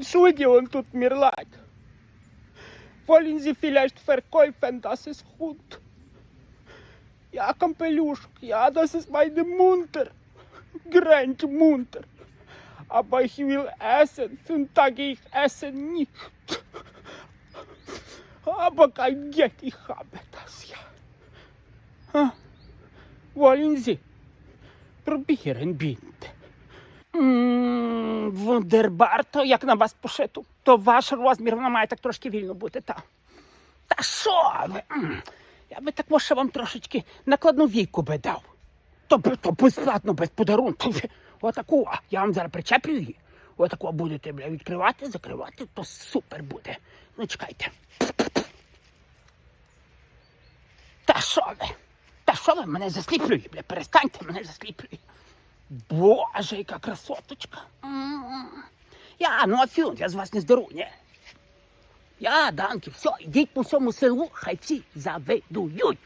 Entschuldigung, tut mir leid. Wollen Sie vielleicht verkaufen, das ist gut. Ja, Kampeljuschk, ja, das ist meine Munter. Grand munter. Aber ich will essen, fünf Tage ich esse nicht. Aber kein Geld, ich habe das ja. Ah, Wollen Sie? Probieren bitte. М, Вундербар, то як на вас пошито, то ваш розмір, вона має так трошки вільно бути, та. Та що ви? Я би так може вам трошечки накладну війку би дав. То, то безплатно, без подарунку. Отаку, а, я вам зараз причеплю її. Отаку будете бля, відкривати, закривати, то супер буде. Ну, чекайте. Та що ви? Та що ви мене засліплюєте, бля, перестаньте мене засліплюєте. Боже, яка красоточка. Я, ну афюн, я з вас не здору, ні. Я, данки, все, йдіть по всьому селу, хай всі завидують.